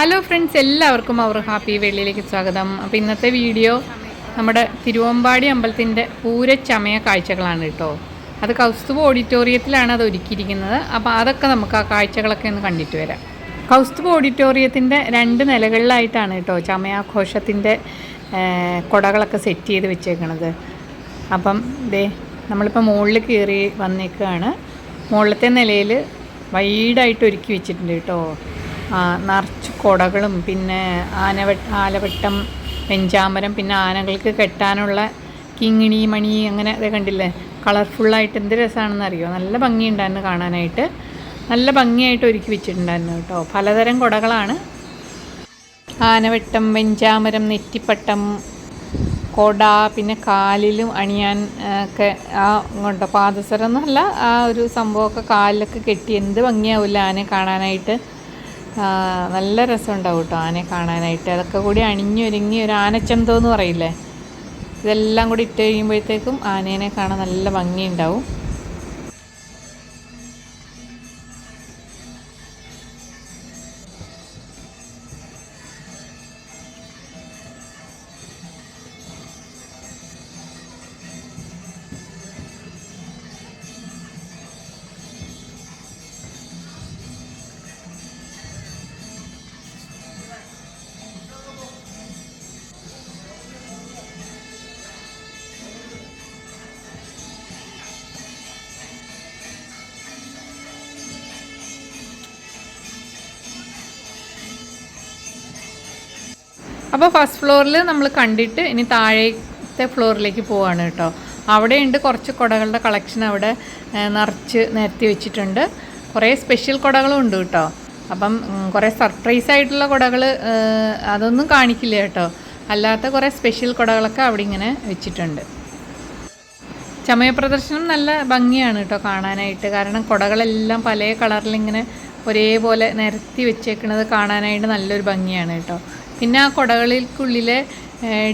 Hello friends എല്ലാവർക്കും അവർ happy വെള്ളിയിലേക്ക് സ്വാഗതം. അപ്പോൾ ഇന്നത്തെ വീഡിയോ നമ്മുടെ തിരുവമ്പാടി അമ്പലത്തിന്റെ പൂരച്ചമയ കാഴ്ചകളാണ് കേട്ടോ. അത് കൗസ്തുവ ഓഡിറ്റോറിയത്തിലാണ് അത് ഒരുക്കിയിരിക്കുന്നത്. അപ്പോൾ അതൊക്കെ നമുക്ക് ആ കാഴ്ചകളൊക്കെ ഒന്ന് കണ്ടിട്ട് വരാം. കൗസ്തുവ ഓഡിറ്റോറിയത്തിന്റെ രണ്ട് നിലകളിലായിട്ടാണ് കേട്ടോ ചമയാഘോഷത്തിന്റെ കുടകളൊക്കെ സെറ്റ് ചെയ്ത് വെച്ചേക്കണത്. അപ്പം ദേ നമ്മളിപ്പോൾ മുകളിൽ കയറി വന്നേക്കുകയാണ് മുകളിലത്തെ നിലയിൽ വൈഡായിട്ട് ഒരുക്കി വെച്ചിട്ടുണ്ട് കേട്ടോ. നിറച്ച് കുടകളും പിന്നെ ആനവട്ട ആലവട്ടം വെഞ്ചാമരം പിന്നെ ആനകൾക്ക് കെട്ടാനുള്ള കിങ്ങിണി മണി അങ്ങനെ അത് കണ്ടില്ലേ? കളർഫുള്ളായിട്ട് എന്ത് രസമാണെന്ന് അറിയോ? നല്ല ഭംഗിയുണ്ടായിരുന്നു കാണാനായിട്ട്. നല്ല ഭംഗിയായിട്ട് ഒരുക്കി വെച്ചിട്ടുണ്ടായിരുന്നു കേട്ടോ. പലതരം കുടകളാണ്. ആനവട്ടം വെഞ്ചാമരം നെറ്റിപ്പട്ടം കൊട പിന്നെ കാലിലും അണിയാൻ ഒക്കെ ആ കേട്ടോ പാദസരം എന്നല്ല ആ ഒരു സംഭവമൊക്കെ കാലിലൊക്കെ കെട്ടി എന്ത് ഭംഗിയാവില്ല ആനയെ കാണാനായിട്ട്? നല്ല രസമുണ്ടാവും കേട്ടോ ആനയെ കാണാനായിട്ട്. അതൊക്കെ കൂടി അണിഞ്ഞൊരുങ്ങി ഒരു ആനച്ചന്തം എന്ന് പറയില്ലേ? ഇതെല്ലാം കൂടി ഇട്ട് കഴിയുമ്പോഴത്തേക്കും ആനേനെ കാണാൻ നല്ല ഭംഗിയുണ്ടാവും. അപ്പോൾ ഫസ്റ്റ് ഫ്ലോറിൽ നമ്മൾ കണ്ടിട്ട് ഇനി താഴത്തെ ഫ്ലോറിലേക്ക് പോവാണ് കേട്ടോ. അവിടെയുണ്ട് കുറച്ച് കുടകളുടെ കളക്ഷൻ അവിടെ നിറച്ച് നിരത്തി വെച്ചിട്ടുണ്ട്. കുറേ സ്പെഷ്യൽ കുടകളും ഉണ്ട് കേട്ടോ. അപ്പം കുറേ സർപ്രൈസ് ആയിട്ടുള്ള കുടകൾ അതൊന്നും കാണിക്കില്ല കേട്ടോ. അല്ലാത്ത കുറേ സ്പെഷ്യൽ കുടകളൊക്കെ അവിടെ ഇങ്ങനെ വെച്ചിട്ടുണ്ട്. ചമയ പ്രദർശനം നല്ല ഭംഗിയാണ് കേട്ടോ കാണാനായിട്ട്. കാരണം കുടകളെല്ലാം പല കളറിൽ ഇങ്ങനെ ഒരേപോലെ നിരത്തി വെച്ചേക്കുന്നത് കാണാനായിട്ട് നല്ലൊരു ഭംഗിയാണ് കേട്ടോ. പിന്നെ ആ കുടകൾക്കുള്ളിലെ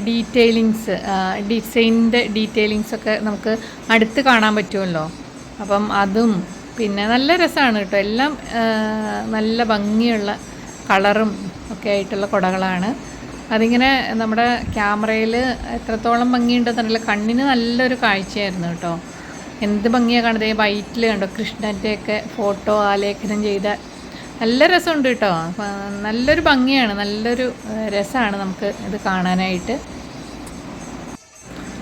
ഡീറ്റെയിലിങ്സ് ഡിസൈനിന്റെ ഡീറ്റെയിലിങ്സ് ഒക്കെ നമുക്ക് അടുത്ത് കാണാൻ പറ്റുമല്ലോ. അപ്പം അതും പിന്നെ നല്ല രസമാണ് കേട്ടോ. എല്ലാം നല്ല ഭംഗിയുള്ള കളറും ഒക്കെ ആയിട്ടുള്ള കുടകളാണ്. അതിങ്ങനെ നമ്മുടെ ക്യാമറയിൽ എത്രത്തോളം ഭംഗിയുണ്ടെന്നറിയില്ല കണ്ണിന് നല്ലൊരു കാഴ്ചയായിരുന്നു കേട്ടോ. എന്ത് ഭംഗിയാണ് കാണുന്നത് ഈ വൈറ്റിൽ കണ്ടോ? കൃഷ്ണന്റെയൊക്കെ ഫോട്ടോ ആലേഖനം ചെയ്ത. നല്ല രസമുണ്ട് കേട്ടോ. നല്ലൊരു ഭംഗിയാണ്. നല്ലൊരു രസമാണ് നമുക്ക് ഇത് കാണാനായിട്ട്.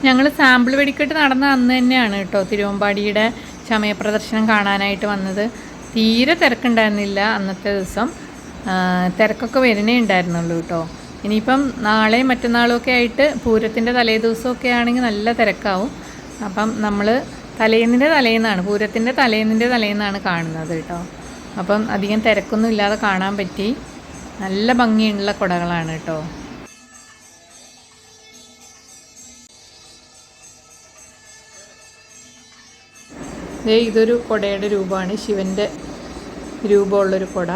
ഞങ്ങൾ സാമ്പിൾ വെടിക്കെട്ട് നടന്ന അന്ന് തന്നെയാണ് കേട്ടോ തിരുവമ്പാടിയുടെ ചമയ പ്രദർശനം കാണാനായിട്ട് വന്നത്. തീരെ തിരക്കുണ്ടായിരുന്നില്ല അന്നത്തെ ദിവസം. തിരക്കൊക്കെ വരണേ ഉണ്ടായിരുന്നുള്ളൂ കേട്ടോ. ഇനിയിപ്പം നാളെയും മറ്റന്നാളും ഒക്കെ ആയിട്ട് പൂരത്തിന്റെ തലേ ദിവസമൊക്കെ ആണെങ്കിൽ നല്ല തിരക്കാവും. അപ്പം നമ്മൾ തലേന്നിന്റെ തലേന്നാണ് പൂരത്തിന്റെ തലേന്നിന്റെ തലേന്നാണ് കാണുന്നത് കേട്ടോ. അപ്പം അധികം തിരക്കൊന്നും ഇല്ലാതെ കാണാൻ പറ്റി. നല്ല ഭംഗിയുള്ള കുടകളാണ് കേട്ടോ. ഇതൊരു കുടയുടെ രൂപമാണ് ശിവന്റെ രൂപമുള്ളൊരു കുട.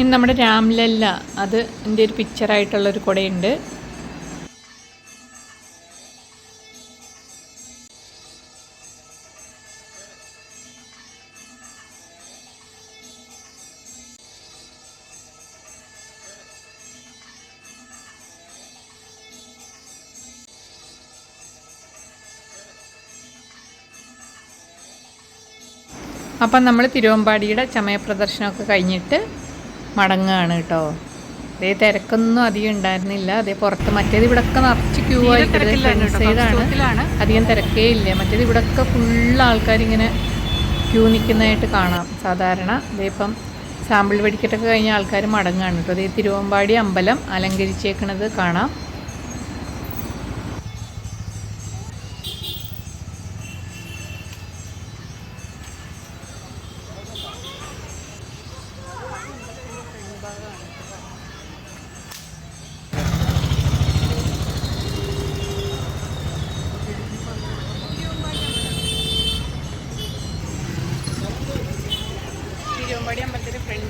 ഇനി നമ്മുടെ രാംലല്ല. അത് എന്റെ ഒരു പിക്ചറായിട്ടുള്ളൊരു കുടയുണ്ട്. അപ്പം നമ്മൾ തിരുവമ്പാടിയുടെ ചമയ പ്രദർശനമൊക്കെ കഴിഞ്ഞിട്ട് മടങ്ങുകയാണ് കേട്ടോ. അതേ തിരക്കൊന്നും അധികം ഉണ്ടായിരുന്നില്ല. അതേ പുറത്ത് മറ്റേത് ഇവിടൊക്കെ നിറച്ച് ക്യൂ ആയിട്ട് സൈഡാണ് അധികം തിരക്കേ ഇല്ല. മറ്റേത് ഇവിടൊക്കെ ഫുള്ള് ആൾക്കാരിങ്ങനെ ക്യൂ നിൽക്കുന്നതായിട്ട് കാണാം. സാധാരണ അതേ ഇപ്പം സാമ്പിൾ വെടിക്കെട്ടൊക്കെ കഴിഞ്ഞ ആൾക്കാർ മടങ്ങാണ് കേട്ടോ. അതേ തിരുവമ്പാടി അമ്പലം അലങ്കരിച്ചേക്കണത് കാണാം.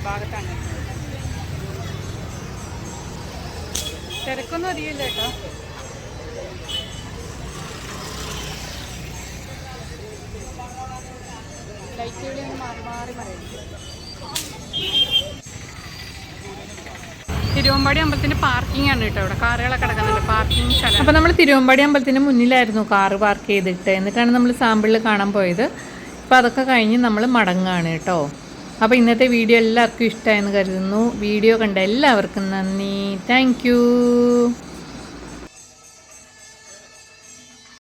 ഭാഗത്താണ് തിരക്കൊന്നും അറിയില്ല കേട്ടോ. ലൈറ്റുകളി മാറി മാറി തിരുവമ്പാടി അമ്പലത്തിന്റെ പാർക്കിംഗ് ആണ് കേട്ടോ ഇവിടെ. കാറുകളൊക്കെ കിടക്കുന്നുണ്ട് പാർക്കിംഗ് സ്ഥലം. അപ്പോൾ നമ്മൾ തിരുവമ്പാടി അമ്പലത്തിന്റെ മുന്നിലായിരുന്നു കാറ് പാർക്ക് ചെയ്തിട്ട്. എന്നിട്ടാണ് നമ്മൾ സാമ്പിളിൽ കാണാൻ പോയത്. അപ്പോൾ അതൊക്കെ കഴിഞ്ഞ് നമ്മൾ മടങ്ങാണ് കേട്ടോ. അപ്പോൾ ഇന്നത്തെ വീഡിയോ എല്ലാവർക്കും ഇഷ്ടമായെന്ന് കരുതുന്നു. വീഡിയോ കണ്ട എല്ലാവർക്കും നന്ദി. താങ്ക്